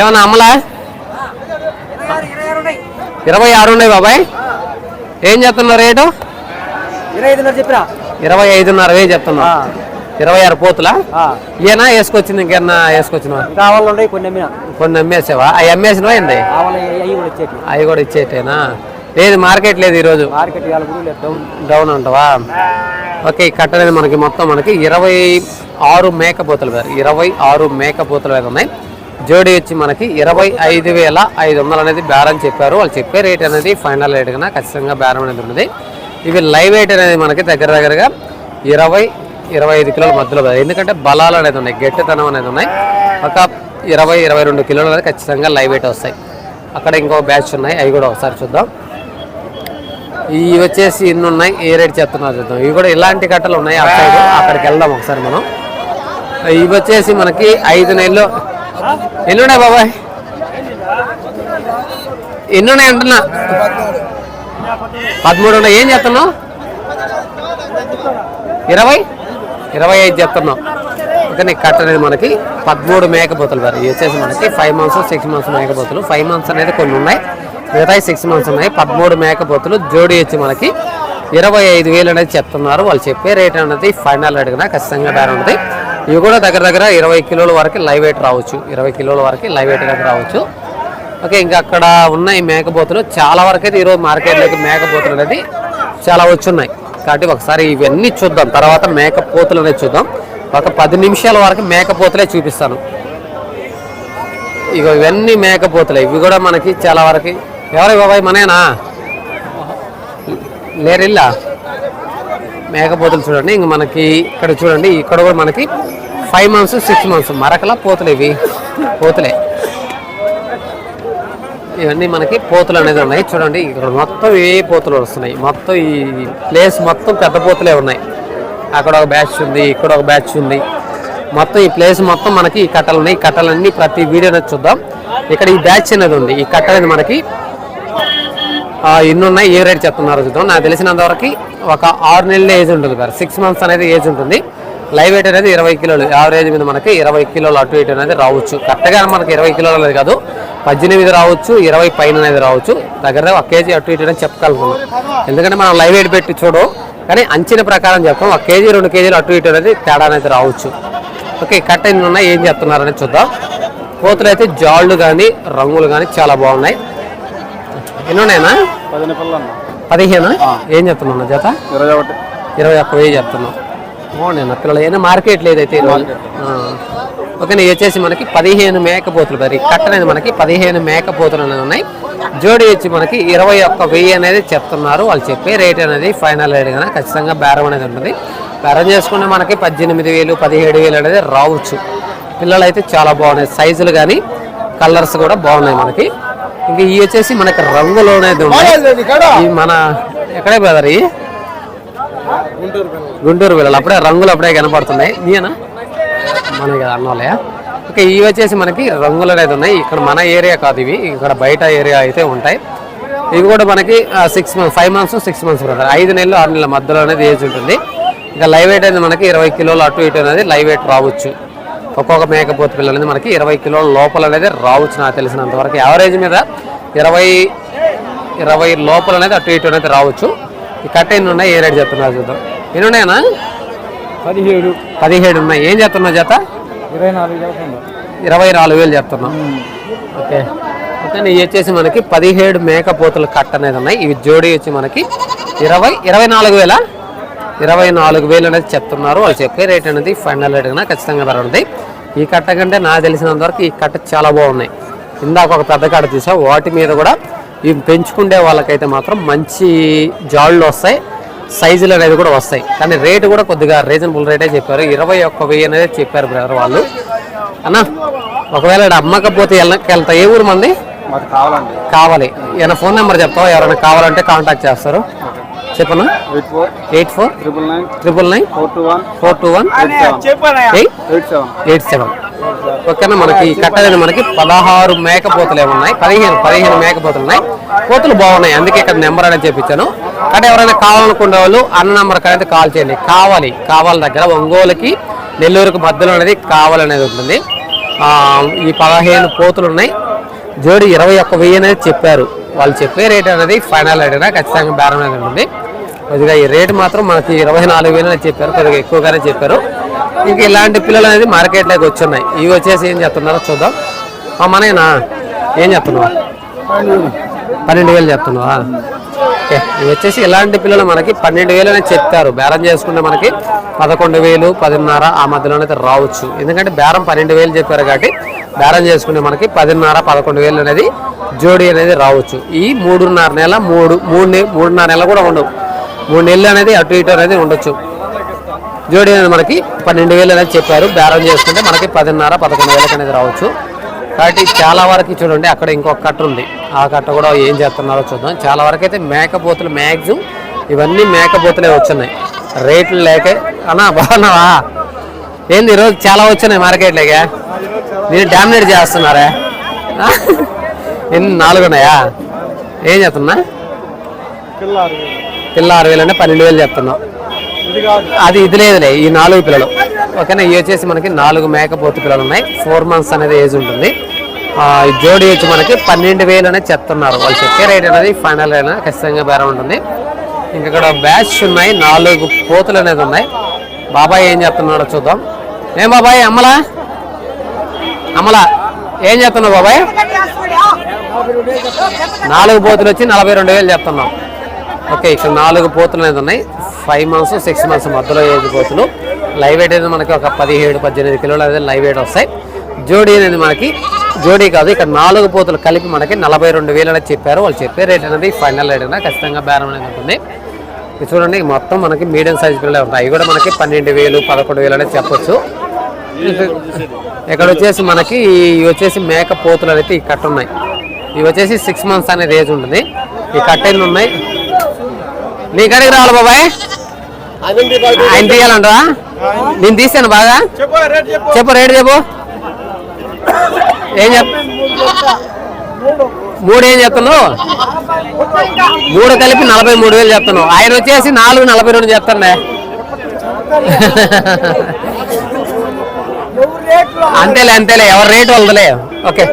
ఏమన్నా అమ్మలా? ఇరవై ఆరు ఉన్నాయి బాబాయ్. ఏం చెప్తున్నారు రేటు? ఇరవై ఐదున్నర వేలు చెప్తున్నా ఇరవై ఆరు పోతులా? ఈయన వేసుకొచ్చింది ఇంకేమన్నా వేసుకొచ్చినా కొన్ని అమ్మేసావా? అవి అమ్మేసినవా ఏంది? కావాలి అవి కూడా ఇచ్చేటేనా? లేదు మార్కెట్ లేదు ఈరోజు? డౌన్ డౌన్ అంటావా? ఓకే ఈ కట్ట అనేది మనకి మొత్తం మనకి ఇరవై ఆరు మేకపోతులు ఇరవై ఆరు మేకపోతులు ఉన్నాయి. జోడీ వచ్చి మనకి ఇరవై ఐదు వేల ఐదు వందలు అనేది బేరం చెప్పారు. వాళ్ళు చెప్పే రేట్ అనేది ఫైనల్ రేట్ కన్నా ఖచ్చితంగా బేరం అనేది ఉన్నది. ఇవి లైవ్ వెయిట్ అనేది మనకి దగ్గర దగ్గరగా ఇరవై ఇరవై ఐదు కిలోల మధ్యలో ఎందుకంటే బలాలు అనేది ఉన్నాయి గట్టితనం అనేది ఉన్నాయి. ఒక ఇరవై ఇరవై రెండు కిలోలు అనేది ఖచ్చితంగా లైవ్ వెయిట్ వస్తాయి. అక్కడ ఇంకో బ్యాచ్ ఉన్నాయి అవి కూడా ఒకసారి చూద్దాం. ఇవి వచ్చేసి ఇన్ని ఉన్నాయి ఏ రేట్ చెప్తున్నారు చూద్దాం. ఇవి కూడా ఇలాంటి కట్టలు ఉన్నాయి ఆ సైడ్ అక్కడికి వెళ్దాం ఒకసారి మనం. ఇవి వచ్చేసి మనకి ఐదు నెలలు ఎన్నున్నాయి బాబాయ్? ఎన్నున్నాయి అంటున్నా? పదమూడు ఉన్నాయి ఏం చేస్తున్నావు? ఇరవై? ఇరవై ఐదు చెప్తున్నాం ఇంకా నీకు కట్ట అనేది మనకి పదమూడు మేకపోతలు వారు వచ్చేసి మనకి ఫైవ్ మంత్స్ సిక్స్ మంత్స్ మేకపోతులు. ఫైవ్ మంత్స్ అనేది కొన్ని ఉన్నాయి. మిగతా సిక్స్ మంత్స్ ఉన్నాయి. పదమూడు మేకపోతలు జోడి వచ్చి మనకి ఇరవై ఐదు వేలు అనేది చెప్తున్నారు. వాళ్ళు చెప్పే రేట్ అనేది ఫైనల్ రేట్ కన్నా ఖచ్చితంగా బేరం ఉంటుంది. ఇవి కూడా దగ్గర దగ్గర ఇరవై కిలోల వరకు లైవ్ వెయిట్ రావచ్చు. ఇరవై కిలోల వరకు లైవ్ వెయిట్ అనేది రావచ్చు. ఓకే ఇంకా అక్కడ ఉన్న ఈ మేకపోతులు చాలా వరకు అయితే ఈరోజు మార్కెట్లోకి మేకపోతులు అనేది చాలా వచ్చున్నాయి. కాబట్టి ఒకసారి ఇవన్నీ చూద్దాం. తర్వాత మేకపోతులు అనేది చూద్దాం. ఒక పది నిమిషాల వరకు మేకపోతులే చూపిస్తాను. ఇక ఇవన్నీ మేకపోతులే. ఇవి కూడా మనకి చాలా వరకు ఎవరు బాబాయ్ మనేనా లేరిల్లా? మేకపోతులు చూడండి. ఇంక మనకి ఇక్కడ చూడండి ఇక్కడ కూడా మనకి ఫైవ్ మంత్స్ సిక్స్ మంత్స్ మరకలా పోతులు ఇవి. పోతులే. ఇవన్నీ మనకి పోతులు అనేది ఉన్నాయి. చూడండి ఇక్కడ మొత్తం ఏ పోతులు వస్తున్నాయి. మొత్తం ఈ ప్లేస్ మొత్తం పెద్ద పోతులే ఉన్నాయి. అక్కడ ఒక బ్యాచ్ ఉంది ఇక్కడ ఒక బ్యాచ్ ఉంది. మొత్తం ఈ ప్లేస్ మొత్తం మనకి ఈ కట్టలు ఉన్నాయి. ఈ కట్టలన్నీ ప్రతి వీడియో అనేది చూద్దాం. ఇక్కడ ఈ బ్యాచ్ అనేది ఉంది. ఈ కట్ట అనేది మనకి ఎన్ని ఉన్నాయి? ఏ రేట్ చెప్తున్నారు చూద్దాం. నాకు తెలిసినంతవరకు ఒక ఆరు నెలల ఏజ్ ఉంటుంది సార్. సిక్స్ మంత్స్ అనేది ఏజ్ ఉంటుంది. లైవ్ వెయిట్ అనేది ఇరవై కిలోలు. యావరేజ్ మీద మనకి ఇరవై కిలోలు అటు ఇటు అనేది రావచ్చు. కరెక్ట్గా మనకి ఇరవై కిలోలు అనేది కాదు. పద్దెనిమిది రావచ్చు ఇరవై పైన అనేది రావచ్చు. దగ్గర ఒక కేజీ అటు ఇటు అనేది చెప్పగలుగుతున్నాం. ఎందుకంటే మనం లైవ్ వెయిట్ పెట్టి చూడు కానీ అంచిన ప్రకారం చెప్తాం ఒక కేజీ రెండు కేజీలు అటు ఇటు అనేది తేడా అనేది రావచ్చు. ఓకే కట్ట ఎన్ని ఉన్నాయి. ఏం చెప్తున్నారు అనేది చూద్దాం. కోతులు అయితే జాళ్ళు కానీ రంగులు కానీ చాలా బాగున్నాయి. ఎన్ని ఉన్నాయన్నా? పదిహేను? ఏం చెప్తున్నావు జత? ఇరవై ఒకటి. ఇరవై ఒక్క వెయ్యి చెప్తున్నావు బాగున్నాయి పిల్లలు. ఏదైనా మార్కెట్ లేదైతే ఈరోజు. ఓకే ఇవి వచ్చేసి మనకి పదిహేను మేకపోతులు మరి. కట్ట అనేది మనకి పదిహేను మేకపోతులు అనేది ఉన్నాయి. జోడి వచ్చి మనకి ఇరవై ఒక్క వెయ్యి అనేది చెప్తున్నారు. వాళ్ళు చెప్పే రేట్ అనేది ఫైనల్ రేట్ కానీ ఖచ్చితంగా బేరం అనేది ఉంటుంది. బేరం చేసుకుంటే మనకి పద్దెనిమిది వేలు పదిహేడు వేలు అనేది రావచ్చు. పిల్లలు అయితే చాలా బాగున్నాయి. సైజులు కానీ కలర్స్ కూడా బాగున్నాయి మనకి. ఇంకా ఇవి వచ్చేసి మనకి రంగులోనేది ఈ మన ఎక్కడే బ్రదర్ ఈ? గుంటూరు పిల్లలు. అప్పుడే రంగులు అప్పుడే కనపడుతున్నాయి. నీయనా మనకి కదా అన్నోళ్ళయా ఓకే ఇవి వచ్చేసి మనకి రంగులు అనేది ఉన్నాయి. ఇక్కడ మన ఏరియా కాదు ఇవి. ఇక్కడ బయట ఏరియా అయితే ఉంటాయి. ఇవి కూడా మనకి six months five months six months brother ఐదు నెలలు ఆరు నెలల మధ్యలో అనేది ఏజ్ ఉంటుంది. ఇంకా లైవ్ వెయిట్ అనేది మనకి ఇరవై కిలోలు అటు ఇటు అనేది లైవ్ వెయిట్ రావచ్చు. ఒక్కొక్క మేకపోతు పిల్లలు అనేది మనకి ఇరవై కిలోల లోపల అనేది రావచ్చు నాకు తెలిసినంత వరకు. యావరేజ్ మీద ఇరవై ఇరవై లోపల అనేది అటు ఇటు అనేది రావచ్చు. ఈ కట్ట ఎన్ని ఉన్నాయి? ఏ రేట్ చెప్తున్నారు చూద్దాం. ఎన్ని ఉన్నాయన్నా? పదిహేడు. పదిహేడు ఉన్నాయి. ఏం చెప్తున్నావు జత? ఇరవై నాలుగు ఇరవై నాలుగు వేలు చెప్తున్నాం. ఓకే. ఓకే ఇవి వచ్చేసి మనకి పదిహేడు మేకపోతుల కట్ట అనేది ఉన్నాయి. ఇవి జోడి వచ్చి మనకి ఇరవై ఇరవై నాలుగు వేల? ఇరవై నాలుగు వేలు అనేది చెప్తున్నారు. వాళ్ళు చెప్పే రేట్ అనేది ఫైనల్ రేట్ కన్నా ఖచ్చితంగా ధర ఉంది. ఈ కట్ట కంటే నాకు తెలిసినంత వరకు ఈ కట్ట చాలా బాగున్నాయి. ఇందాక ఒక పెద్ద కట్ట చూసా వాటి మీద కూడా ఇవి పెంచుకుండే వాళ్ళకైతే మాత్రం మంచి జాళ్ళు వస్తాయి. సైజులు అనేది కూడా వస్తాయి. కానీ రేటు కూడా కొద్దిగా రీజనబుల్ రేటే చెప్పారు. ఇరవై ఒక్క వెయ్యి అనేది చెప్పారు బ్రదర్ వాళ్ళు. అన్న ఒకవేళ అమ్మకపోతే వెళ్తా ఏ ఊరు మంది? కావాలి. ఏమైనా ఫోన్ నెంబర్ చెప్తావా? ఎవరైనా కావాలంటే కాంటాక్ట్ చేస్తారు. చెప్పనా? Eight four. Eight four? Triple nine. Triple nine? Four two one. Four two one? Eight seven. Eight? Seven. ఓకేనా మనకి కట్టదని మనకి పదహారు మేకపోతులు ఉన్నాయి. పదిహేను పదిహేను మేకపోతులు ఉన్నాయి కోతులు బాగున్నాయి. అందుకే ఇక్కడ నెంబర్ అనేది చెప్పించాను కానీ ఎవరైనా కావాలనుకునే వాళ్ళు అన్న నెంబర్కి అనేది కాల్ చేయండి. కావాలి కావాలి దగ్గర ఒంగోలుకి నెల్లూరుకి మధ్యలో అనేది కావాలనేది ఉంటుంది. ఆ, ఈ పదిహేను పోతులు ఉన్నాయి. జోడి ఇరవై ఒక్క వెయ్యి అనేది చెప్పారు. వాళ్ళు చెప్పే రేట్ అనేది ఫైనల్ రేట్ అయినా ఖచ్చితంగా బేరం అనేది ఉంటుంది. కొద్దిగా ఈ రేటు మాత్రం మనకి ఇరవై నాలుగు వేలు అని చెప్పారు కొద్దిగా ఎక్కువగానే చెప్పారు. ఇంకా ఇలాంటి పిల్లలు అనేది మార్కెట్లోకి వచ్చున్నాయి. ఇవి వచ్చేసి ఏం చెప్తున్నారో చూద్దాం. ఆ, ఏం చెప్తున్నావు పన్నెండు వేలు చెప్తున్నావా ఓకే ఇవి వచ్చేసి ఇలాంటి పిల్లలు మనకి పన్నెండు వేలు అనేది చెప్తారు బేరం చేసుకుంటే మనకి పదకొండు వేలు పదిన్నర ఆ మధ్యలో అయితే రావచ్చు. ఎందుకంటే బేరం పన్నెండు వేలు చెప్పారు కాబట్టి బేరం చేసుకునే మనకి పదిన్నర పదకొండు వేలు అనేది జోడీ అనేది రావచ్చు. ఈ మూడున్నర నెల మూడు మూడు మూడున్నర నెల కూడా ఉండవు. మూడు నెలలు అనేది అటు ఇటు అనేది ఉండొచ్చు. జోడీ అనేది మనకి పన్నెండు వేలు అనేది చెప్పారు. బేరం చేసుకుంటే మనకి పదిన్నర పదకొండు వేలకు అనేది రావచ్చు. కాబట్టి చాలా వరకు చూడండి అక్కడ ఇంకొక కట్ట ఉంది. ఆ కట్ట కూడా ఏం చేస్తున్నారో చూద్దాం. చాలా వరకు అయితే మేకపోతులు మ్యాక్సిమం ఇవన్నీ మేకపోతులే వచ్చున్నాయి. రేట్లు లేక అన్నా బాగున్నావా? ఏంది ఈరోజు చాలా వచ్చినాయి మార్కెట్లోకి మీరు డామినేట్ చేస్తున్నారా? ఎన్ని నాలుగు ఉన్నాయా? ఏం చెప్తున్నా పిల్ల ఆరు వేలు అంటే పన్నెండు వేలు చెప్తున్నాం అది ఇది లేదులే ఈ నాలుగు పిల్లలు. ఓకేనా ఇవి వచ్చేసి మనకి నాలుగు మేకపోతు పిల్లలు ఉన్నాయి. ఫోర్ మంత్స్ అనేది ఏజ్ ఉంటుంది. ఆ, ఈ జోడి వచ్చి మనకి పన్నెండు వేలు అనేది చెప్తున్నారు. వాళ్ళు చెప్పే రేట్ అనేది ఫైనల్ అయినా ఖచ్చితంగా బేరం ఉంటుంది. ఇంకా ఇక్కడ బ్యాచ్ ఉన్నాయి నాలుగు పోతులు అనేది ఉన్నాయి. బాబాయ్ ఏం చేస్తున్నాడో చూద్దాం. ఏం బాబాయ్ అమ్మలా అమ్మలా ఏం చేస్తున్నావు బాబాయ్? నాలుగు పోతులు వచ్చి నలభై రెండు వేలు చెప్తున్నాం ఓకే ఇక్కడ నాలుగు పోతులు అనేది ఉన్నాయి. ఫైవ్ మంత్స్ సిక్స్ మంత్స్ మధ్యలో ఏడు పోతులు. లైవ్ వెయిట్ అనేది మనకి ఒక పదిహేడు పద్దెనిమిది కిలోలు అనేది లైవ్ వెయిట్ వస్తాయి. జోడీ అనేది మనకి జోడీ కాదు ఇక్కడ నాలుగు పోతులు కలిపి మనకి నలభై రెండు వేలు అనేది చెప్పారు. వాళ్ళు చెప్పే రేట్ అనేది ఫైనల్ రేట్ అయినా ఖచ్చితంగా బేరం అనేది ఉంటుంది. ఇది చూడండి మొత్తం మనకి మీడియం సైజ్ పిల్లలే ఉంటాయి. అవి కూడా మనకి పన్నెండు వేలు పదకొండు వేలు అనేది చెప్పొచ్చు. ఇక్కడ వచ్చేసి మనకి ఇవి వచ్చేసి మేక పోతులు అనేది ఈ కట్ట ఉన్నాయి ఇవి వచ్చేసి సిక్స్ మంత్స్ అనేది ఏజ్ ఉంటుంది. ఈ కట్ ఎన్ని ఉన్నాయి? నీ కడికి రావాలి బాబాయ్. ఆయన తీయాలంటరా నేను తీసాను బాగా. చెప్పు రేటు చెప్పు. ఏం చెప్ మూడు చెప్తున్నావు మూడు కలిపి నలభై మూడు వేలు చెప్తున్నావు ఆయన వచ్చేసి నాలుగు నలభై రెండు చెప్తాండే అంతేలే అంతేలే ఎవరి రేటు వాళ్ళదులే. ఓకే.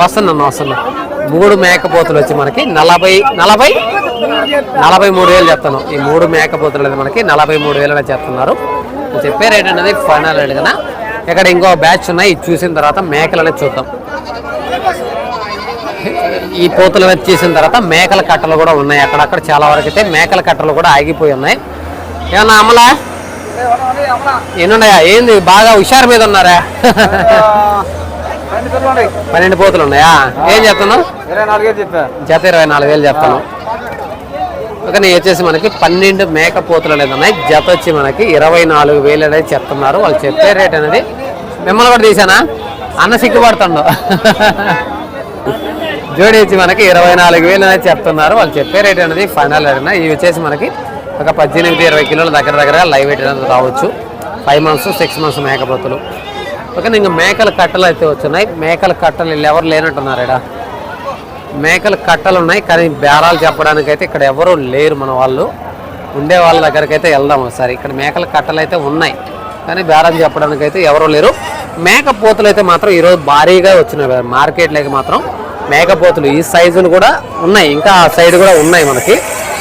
వస్తున్నాను వస్తున్నా. మూడు మేకపోతులు వచ్చి మనకి నలభై నలభై నలభై మూడు వేలు చెప్తాను ఈ మూడు మేకపోతులు అనేది మనకి నలభై మూడు వేలు అనేది చెప్తున్నారు చెప్పే రేట్ అనేది ఫైనల్ రేట్ కదా. ఇక్కడ ఇంకో బ్యాచ్ ఉన్నాయి. చూసిన తర్వాత మేకలు అనేది చూద్దాం. ఈ పోతులు అనేది చేసిన తర్వాత మేకల కట్టలు కూడా ఉన్నాయి. అక్కడక్కడ చాలా వరకు అయితే మేకల కట్టలు కూడా ఆగిపోయి ఉన్నాయి. ఏమన్నా అమలా? ఎన్నున్నాయా ఏంది? బాగా హుషారు మీద ఉన్నారా? పన్నెండు పోతులు ఉన్నాయా? ఏం చెప్తున్నావు జత ఇరవై నాలుగు వేలు చెప్తాను ఓకే నేను వచ్చేసి మనకి పన్నెండు మేక పోతులు అనేది ఉన్నాయి. జత వచ్చి మనకి ఇరవై నాలుగు వేలు అనేది చెప్తున్నారు. వాళ్ళు చెప్పే రేట్ అనేది మిమ్మల్ని కూడా తీసానా? అన్న సిగ్గుపడుతుండో. జోడి మనకి ఇరవై నాలుగు వేలు అనేది చెప్తున్నారు. వాళ్ళు చెప్పే రేట్ అనేది ఫైనల్ అడిగిన ఇవి వచ్చేసి మనకి ఒక పద్దెనిమిది ఇరవై కిలోల దగ్గర దగ్గర లైవ్ వెయిట్ అనేది రావచ్చు. ఫైవ్ మంత్స్ సిక్స్ మంత్స్ మేకపోతులు ఓకే ఇంకా మేకల కట్టలు అయితే వచ్చున్నాయి. మేకల కట్టలు ఎవరు లేనట్టున్నారు ఇక్కడ మేకల కట్టలు ఉన్నాయి కానీ బేరాలు చెప్పడానికి అయితే ఇక్కడ ఎవరు లేరు మన వాళ్ళు. ఉండే వాళ్ళ దగ్గరికి అయితే వెళ్దాం ఒకసారి. ఇక్కడ మేకల కట్టలు అయితే ఉన్నాయి కానీ బేరాలు చెప్పడానికి అయితే ఎవరు లేరు. మేకపోతులు అయితే మాత్రం ఈరోజు భారీగా వచ్చినాయి మార్కెట్లోకి మాత్రం. మేకపోతులు ఈ సైజులు కూడా ఉన్నాయి. ఇంకా ఆ సైడ్ కూడా ఉన్నాయి మనకి.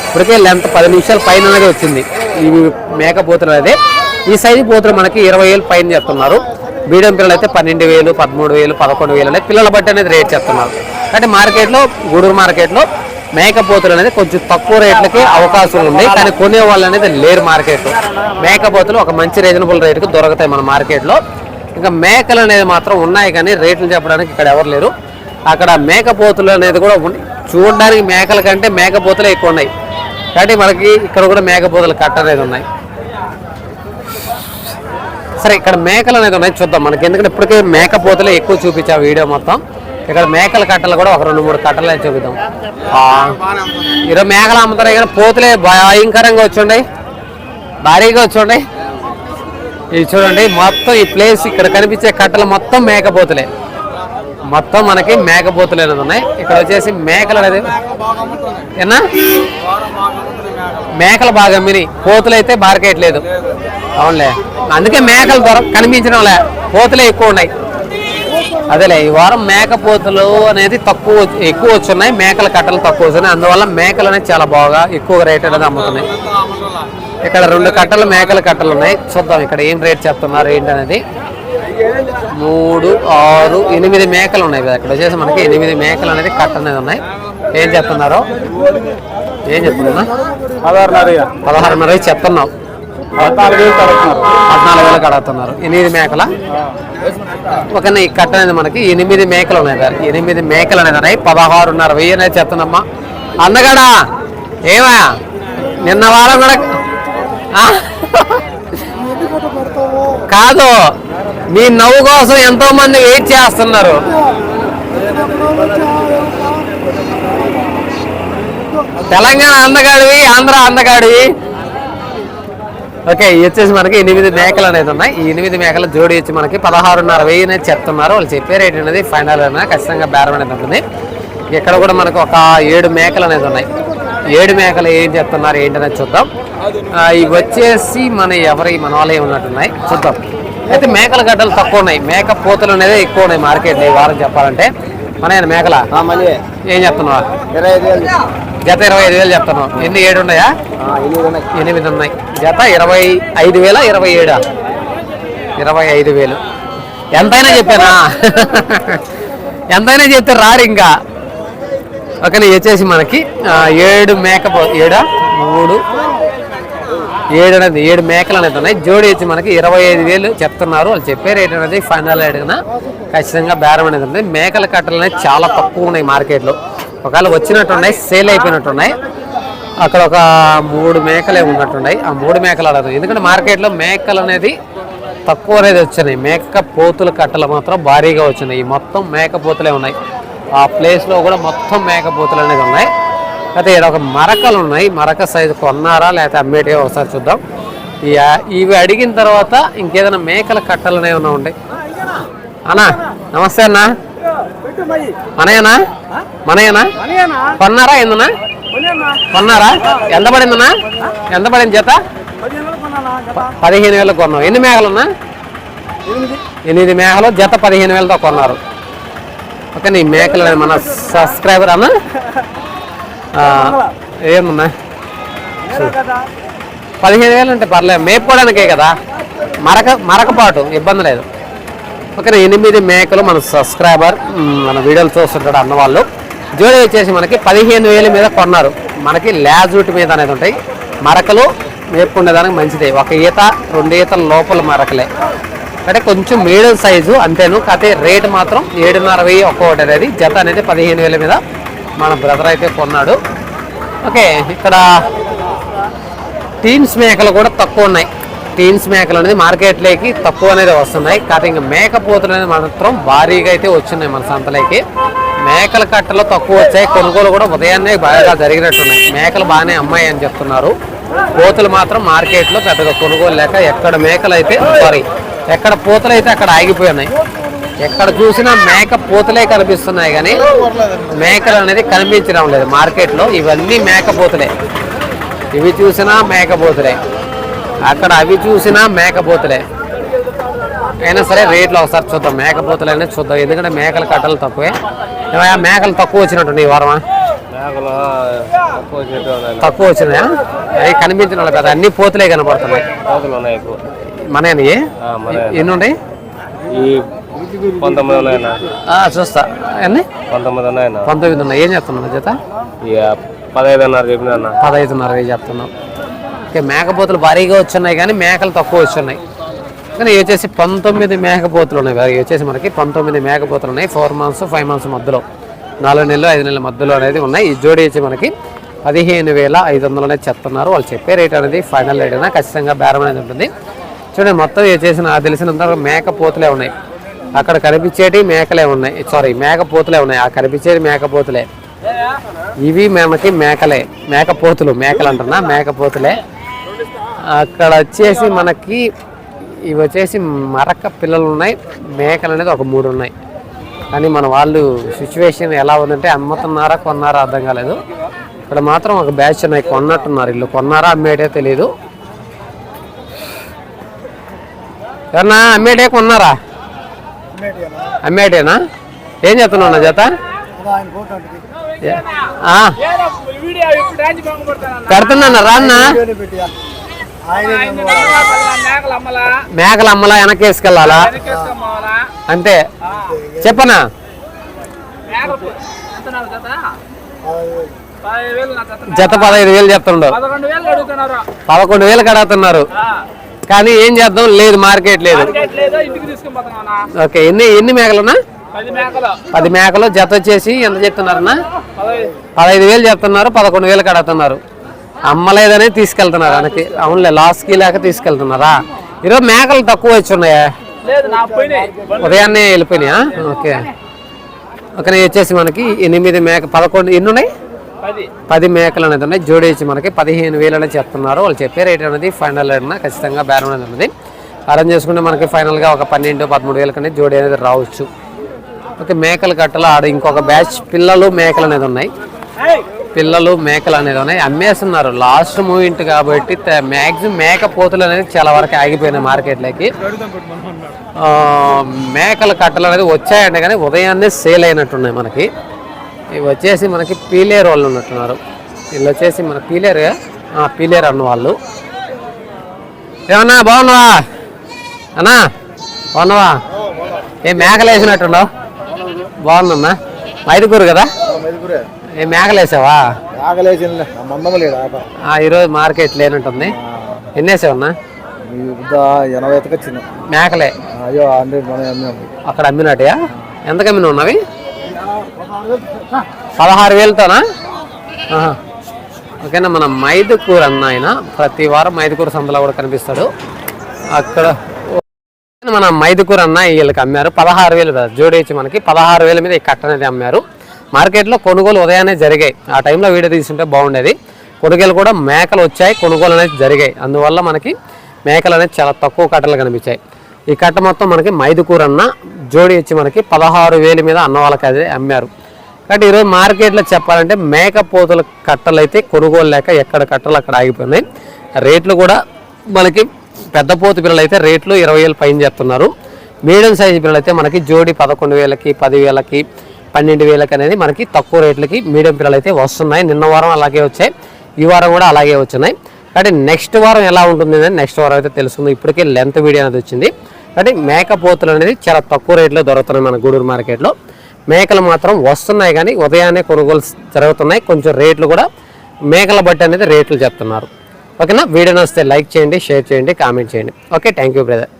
ఇప్పటికే లెంత్ పది నిమిషాల పైన అనేది వచ్చింది. ఇవి మేకపోతులు అనేది ఈ సైజు పోతులు మనకి ఇరవై వేలు పైన చెప్తున్నారు మీడియం పిల్లలు అయితే పన్నెండు వేలు పదమూడు వేలు పదకొండు వేలు అనేది పిల్లల బట్టి అనేది రేట్ చెప్తున్నారు అంటే మార్కెట్లో గూడూరు మార్కెట్లో మేకపోతులు అనేది కొంచెం తక్కువ రేట్లకి అవకాశం ఉంది. కానీ కొనే వాళ్ళు అనేది లేరు మార్కెట్లో. మేకపోతులు ఒక మంచి రీజనబుల్ రేటుకి దొరుకుతాయి మన మార్కెట్లో. ఇంకా మేకలు అనేది మాత్రం ఉన్నాయి కానీ రేట్లు చెప్పడానికి ఇక్కడ ఎవరు లేరు. అక్కడ మేకపోతులు అనేది కూడా చూడడానికి మేకల కంటే మేకపోతులే ఎక్కువ ఉన్నాయి. కాబట్టి మనకి ఇక్కడ కూడా మేకపోతులు కట్ట అనేది ఉన్నాయి. సరే ఇక్కడ మేకలు అనేది ఉన్నాయి. చూద్దాం మనకి. ఎందుకంటే ఇప్పటికే మేకపోతులే ఎక్కువ చూపించా వీడియో మొత్తం. ఇక్కడ మేకల కట్టలు కూడా ఒక రెండు మూడు కట్టలు అయితే చూపిద్దాం. ఆ, ఈరోజు మేకలు అమ్ముతారు కానీ పోతులే భయంకరంగా వచ్చుండే. భారీగా వచ్చుండే. ఇది చూడండి మొత్తం ఈ ప్లేస్ ఇక్కడ కనిపించే కట్టలు మొత్తం మేకపోతులే. మొత్తం మనకి మేకపోతులు అనేది ఉన్నాయి. ఇక్కడ వచ్చేసి మేకలు అనేది ఏనా? మేకలు బాగా అమ్మినాయి కోతులు అయితే బారకేయట్లేదు అవునులే. అందుకే మేకలు దొర కనిపించడం లే పోతులే ఎక్కువ ఉన్నాయి. అదేలే ఈ వారం మేకపోతులు అనేది తక్కువ వచ్చి- ఎక్కువ వచ్చున్నాయి మేకల కట్టలు తక్కువ వచ్చున్నాయి అందువల్ల మేకలు అనేది చాలా బాగా ఎక్కువ రేట్ అనేది అమ్ముతున్నాయి. ఇక్కడ రెండు కట్టలు మేకల కట్టలు ఉన్నాయి. చూద్దాం ఇక్కడ ఏం రేట్ చెప్తున్నారు ఏంటి అనేది మూడు ఆరు ఎనిమిది మేకలు ఉన్నాయి కదా. ఇక్కడ వచ్చేసి మనకి ఎనిమిది మేకలు అనేది కట్ట అనేది ఉన్నాయి. ఏం చెప్తున్నారు? ఏం చెప్తున్నా? పదహారున్నర. పదహారున్నర చెప్తున్నావు. పద్నాలుగు వేలు వేలకు అడుగుతున్నారు ఎనిమిది మేకల? ఒక ఈ కట్ట అనేది మనకి ఎనిమిది మేకలు ఉన్నాయి సార్ ఎనిమిది మేకలు అనేది ఉన్నాయి. పదహారున్నర వెయ్యి అనేది చెప్తున్నామ్మా. అందగడా ఏమా? నిన్న వారం కూడా? కాదు. మీ నవ్వు కోసం ఎంతో మంది వెయిట్ చేస్తున్నారు. తెలంగాణ అందగాడివి ఆంధ్ర అందగాడివి. ఓకే వచ్చేసి మనకి ఎనిమిది మేకలు అనేది ఉన్నాయి. ఈ ఎనిమిది మేకలు జోడి వచ్చి మనకి పదహారున్నర వెయ్యి అనేది చెప్తున్నారు. వాళ్ళు చెప్పే రేట్ అనేది ఫైనల్ అనేది ఖచ్చితంగా బేరం అనేది ఉంటుంది. ఇక్కడ కూడా మనకు ఒక ఏడు మేకలు అనేది ఉన్నాయి. ఏడు మేకలు ఏం చెప్తున్నారు ఏంటనేది చూద్దాం. ఇవి వచ్చేసి మన ఎవరి మన వాళ్ళే ఉన్నట్టున్నాయి. చూద్దాం. అయితే మేకల గడ్డలు తక్కువ ఉన్నాయి. మేక పోతలు అనేది ఎక్కువ ఉన్నాయి మార్కెట్లో ఈ వారం చెప్పాలంటే. మన మేకల? ఏం చెప్తున్నావా? ఇరవై ఐదు వేలు. జత ఇరవై ఐదు వేలు చెప్తున్నావు. ఎన్ని ఏడు ఉన్నాయా? ఎనిమిది ఉన్నాయి. జత ఇరవై ఐదు వేల ఇరవై ఏడా? ఇరవై ఐదు వేలు. ఎంతైనా చెప్పానా? ఎంతైనా చెప్తే రారు ఇంకా. ఓకే నేను వచ్చేసి మనకి ఏడు మేకపో ఏడా? మూడు. ఏడు అనేది ఏడు మేకలు అనేది ఉన్నాయి. జోడి వచ్చి మనకి ఇరవై ఐదు వేలు చెప్తున్నారు. వాళ్ళు చెప్పే రేట్ అనేది ఫైనల్ అడిగిన ఖచ్చితంగా బేరం అనేది ఉంది. మేకల కట్టలు అనేది చాలా తక్కువ ఉన్నాయి మార్కెట్లో. ఒకవేళ వచ్చినట్టు ఉన్నాయి సేల్ అయిపోయినట్టు ఉన్నాయి అక్కడ ఒక మూడు మేకలే ఉన్నట్టున్నాయి. ఆ మూడు మేకలు అడగదు. ఎందుకంటే మార్కెట్లో మేకలు అనేది తక్కువ అనేది వచ్చినాయి. మేక పోతుల కట్టలు మాత్రం భారీగా వచ్చినాయి. మొత్తం మేక పోతులే ఉన్నాయి. ఆ ప్లేస్లో కూడా మొత్తం మేక పోతులు అనేది ఉన్నాయి. అయితే ఇక్కడ ఒక మరకలు ఉన్నాయి. మరక సైజు కొన్నారా లేకపోతే అమ్మేటే ఒకసారి చూద్దాం. ఇవి అడిగిన తర్వాత ఇంకేదైనా మేకల కట్టలు అనేవి ఏమైనా ఉంటాయి అన్నా నమస్తే అన్నా. మనయనా? మనయనా? కొన్నారా ఏందన్నా కొన్నారా? ఎంత పడిందన్నా? ఎంత పడింది జత? పదిహేను వేలు కొన్నాం ఎన్ని మేకలున్నా? ఎనిమిది మేకలు. జత పదిహేను వేలతో కొన్నారు. ఓకే నీ మేకలు మన సబ్స్క్రైబర్ అన్న? ఏమన్నా? పదిహేను వేలు అంటే పర్లేదు. మేపుకోవడానికే కదా. మరక మరకపాటు. ఇబ్బంది లేదు. ఓకే ఎనిమిది మేకలు మన సబ్స్క్రైబర్ మన వీడియోలు చూస్తుంటాడు అన్న వాళ్ళు జోడి వచ్చేసి మనకి పదిహేను వేల మీద కొన్నారు. మనకి ల్యాజూట్ మీద అనేది ఉంటాయి. మరకలు మేపుకునేదానికి మంచిది. ఒక ఈత రెండు ఈతల లోపల మరకలే. అంటే కొంచెం మీడియం సైజు అంతేను. కాకపోతే రేటు మాత్రం ఏడున్నర వెయ్యి ఒక్కొక్కటి అనేది జత అనేది పదిహేను వేల మీద మన బ్రదర్ అయితే కొన్నాడు. ఓకే ఇక్కడ టీన్స్ మేకలు కూడా తక్కువ ఉన్నాయి. టీమ్స్ మేకలు అనేది మార్కెట్లోకి తక్కువ అనేది వస్తున్నాయి. కాకపోతే ఇంకా మేకపోతులు అనేది మాత్రం భారీగా అయితే వచ్చినాయి మన సంతలోకి. మేకల కట్టలు తక్కువ వచ్చాయి. కొనుగోలు కూడా ఉదయాన్నే బాగా జరిగినట్టున్నాయి. మేకలు బాగానే అమ్మాయి అని చెప్తున్నారు. పోతులు మాత్రం మార్కెట్లో పెద్దగా కొనుగోలు లేక ఎక్కడ మేకలు అయితే సారీ ఎక్కడ పూతలు అయితే అక్కడ ఆగిపోయి ఉన్నాయి ఎక్కడ చూసినా మేక పూతలే కనిపిస్తున్నాయి కానీ మేకలు అనేది కనిపించడం లేదు మార్కెట్లో. ఇవన్నీ మేకపోతులే ఇవి చూసినా మేకపోతులే అక్కడ అవి చూసినా మేకపోతులే అయినా సరే రేట్లు ఒకసారి చూద్దాం. మేకపోతులు అనేది చూద్దాం. ఎందుకంటే మేకల కట్టలు తక్కువే. మేకలు తక్కువ వచ్చినట్టు ఈ వారం మేకలు తక్కువ వచ్చినాయా? అవి కనిపించిన వాళ్ళు కదా. అన్ని పోతులే కనపడుతున్నాయి. కోతలు ఉన్నాయి ఎక్కువ. మన ఆ, మనయే. ఎన్ని ఉన్నాయి? ఈ పంతొమ్మిది ఉన్నాయన్న ఆ, చూస్తా. ఎన్ని? పంతొమ్మిది ఉన్నాయన్న పంతొమ్మిది ఉన్నాయి ఏం చెప్తున్నావు జత? పదహైదున్నర చెప్పిన పదహైదున్నర చెప్తున్నాం ఓకే మేకపోతులు భారీగా వచ్చున్నాయి కానీ మేకలు తక్కువ వచ్చున్నాయి కానీ ఇవి వచ్చేసి పంతొమ్మిది మేకపోతులు ఉన్నాయి ఇవి వచ్చేసి మనకి పంతొమ్మిది మేకపోతులు ఉన్నాయి. ఫోర్ మంత్స్ ఫైవ్ మంత్స్ మధ్యలో నాలుగు నెలలు ఐదు నెలల మధ్యలో అనేది ఉన్నాయి. ఈ జోడి వచ్చి మనకి పదిహేను వేల ఐదు వందలు అనేది చెప్తున్నారు. వాళ్ళు చెప్పే రేట్ అనేది ఫైనల్ రేట్ అయినా ఖచ్చితంగా బేరం అనేది ఉంటుంది. చూడండి మొత్తం వచ్చేసి నాకు తెలిసినంత మేకపోతులే ఉన్నాయి. అక్కడ కనిపించేటి మేకలే ఉన్నాయి. సారీ మేకపోతులే ఉన్నాయి. ఆ కనిపించేటి మేకపోతులే. ఇవి మనకి మేకలే. మేకపోతులు మేకలు అంటున్నా మేకపోతులే. అక్కడ వచ్చేసి మనకి ఇవి వచ్చేసి మరక పిల్లలు ఉన్నాయి. మేకలు అనేది ఒక మూడు ఉన్నాయి. కానీ మన వాళ్ళు సిచ్యువేషన్ ఎలా ఉందంటే అమ్ముతున్నారా కొన్నారా అర్థం కాలేదు. ఇక్కడ మాత్రం ఒక బ్యాచ్ ఉన్నాయి. కొన్నట్టున్నారు. ఇల్లు కొన్నారా అమ్మేటే తెలియదు ఎవరన్నా అమ్మేటే కొన్నారా? అమ్మేటేనా ఏం చెప్తున్నావు నా జత? ఏ- ఆ. పెడుతున్నా రాన్నా? మేకలు అమ్మలా వెనక్కి వేసుకెళ్ళాలా అంతే. చెప్పనా? జత? పదహైదు వేలు చెప్తుండవు పదకొండు వేలు అడుగుతున్నారు. పదకొండు వేలు కడుగుతున్నారు. కానీ ఏం చేద్దాం? లేదు మార్కెట్ లేదు. ఓకే ఎన్ని ఎన్ని మేకలున్నా? పది మేకలు. జత వచ్చేసి ఎంత చెప్తున్నారన్నా? పదహైదు పదహైదు వేలు చెప్తున్నారు పదకొండు వేలు కడుగుతున్నారు అమ్మలేదనే తీసుకెళ్తున్నారు మనకి అవునులే లాస్కి లేక తీసుకెళ్తున్నారా? ఈరోజు మేకలు తక్కువ వచ్చి ఉన్నాయా ఉదయాన్నే వెళ్ళిపోయినాయా? ఓకే. ఓకే వచ్చేసి మనకి ఎనిమిది మేక పదకొండు ఎన్ని ఉన్నాయి? పది. మేకలు అనేది ఉన్నాయి. జోడి వచ్చి మనకి పదిహేను వేలు అనేది చెప్తున్నారు. వాళ్ళు చెప్పే రేట్ అనేది ఫైనల్ అనేది ఖచ్చితంగా బేరం అనేది ఉన్నది. అరేంజ్ చేసుకుంటే మనకి ఫైనల్గా ఒక పన్నెండు పదమూడు వేల అనేది జోడి అనేది రావచ్చు. ఓకే మేకలు కట్టలు ఆడ ఇంకొక బ్యాచ్ పిల్లలు మేకలు అనేది ఉన్నాయి. పిల్లలు మేకలు అనేది ఉన్నాయి. అమ్మేస్తున్నారు. లాస్ట్ మూమెంట్ కాబట్టి మ్యాక్సిమం మేక పోతులు అనేది చాలా వరకు ఆగిపోయినాయి మార్కెట్లోకి. మేకల కట్టలు అనేది వచ్చాయంటే కానీ ఉదయాన్నే సేల్ అయినట్టున్నాయి మనకి. ఇవి వచ్చేసి మనకి పీలేరు వాళ్ళు ఉన్నట్టున్నారు. వీళ్ళు వచ్చేసి మన పీలేరు పీలేరు అన్న వాళ్ళు. ఏమన్నా బాగున్నావా? అన్నా బాగున్నావా? ఏ మేకలు వేసినట్టున్నావు? బాగుందన్నా ఐదుగురు కదా? ఏ మేకలు వేసావా? ఈరోజు మార్కెట్ లేనట్టుంది. ఎన్ని వేసావన్నా ఎనభై వచ్చింది. మేకలే. అయ్యో అక్కడ అమ్మినట్టుయా? ఎంత అమ్మిన ఉన్నవి పదహారు వేలతోనా. ఓకేనా మన మైదుకూరు అన్న ఆయన ప్రతి వారం మైదుకూరు సంతలో కూడా కనిపిస్తాడు. అక్కడ మన మైదుకూరు అన్న వీళ్ళకి అమ్మారు. పదహారు వేలు కదా జోడించి మనకి పదహారు వేల మీద ఈ కట్ట అనేది అమ్మారు. మార్కెట్లో కొనుగోలు ఉదయాన్నే జరిగాయి. ఆ టైంలో వీడియో తీసుంటే బాగుండేది. కొనుగోలు కూడా మేకలు వచ్చాయి. కొనుగోలు అనేది జరిగాయి. అందువల్ల మనకి మేకలు అనేది చాలా తక్కువ కట్టలు కనిపించాయి. ఈ కట్ట మొత్తం మనకి మైదుకూరు అన్న జోడి ఇచ్చి మనకి పదహారు వేల మీద అన్న వాళ్ళకి అదే అమ్మారు. కాబట్టి ఈరోజు మార్కెట్లో చెప్పాలంటే మేకపోతుల కట్టలు అయితే కొనుగోలు లేక ఎక్కడ కట్టలు అక్కడ ఆగిపోయినాయి. రేట్లు కూడా మనకి పెద్ద పోతు పిల్లలు అయితే రేట్లు ఇరవై వేలు పైన చెప్తున్నారు మీడియం సైజు పిల్లలు అయితే మనకి జోడి పదకొండు వేలకి పదివేలకి పన్నెండు వేలకి అనేది మనకి తక్కువ రేట్లకి మీడియం పిల్లలు అయితే వస్తున్నాయి. నిన్న వారం అలాగే వచ్చాయి. ఈ వారం కూడా అలాగే వచ్చినాయి. కాబట్టి నెక్స్ట్ వారం ఎలా ఉంటుంది అనేది నెక్స్ట్ వారం అయితే తెలుస్తుంది ఇప్పటికే లెంత్ వీడియో అనేది వచ్చింది. కాబట్టి మేకపోతులు అనేది చాలా తక్కువ రేట్లో దొరుకుతున్నాయి మన గూడూరు మార్కెట్లో. మేకలు మాత్రం వస్తున్నాయి కానీ ఉదయాన్నే కొనుగోలు జరుగుతున్నాయి. కొంచెం రేట్లు కూడా మేకల బట్టి అనేది రేట్లు చెప్తున్నారు. ఓకేనా? వీడియో నచ్చితే లైక్ చేయండి షేర్ చేయండి కామెంట్ చేయండి. Okay thank you brother.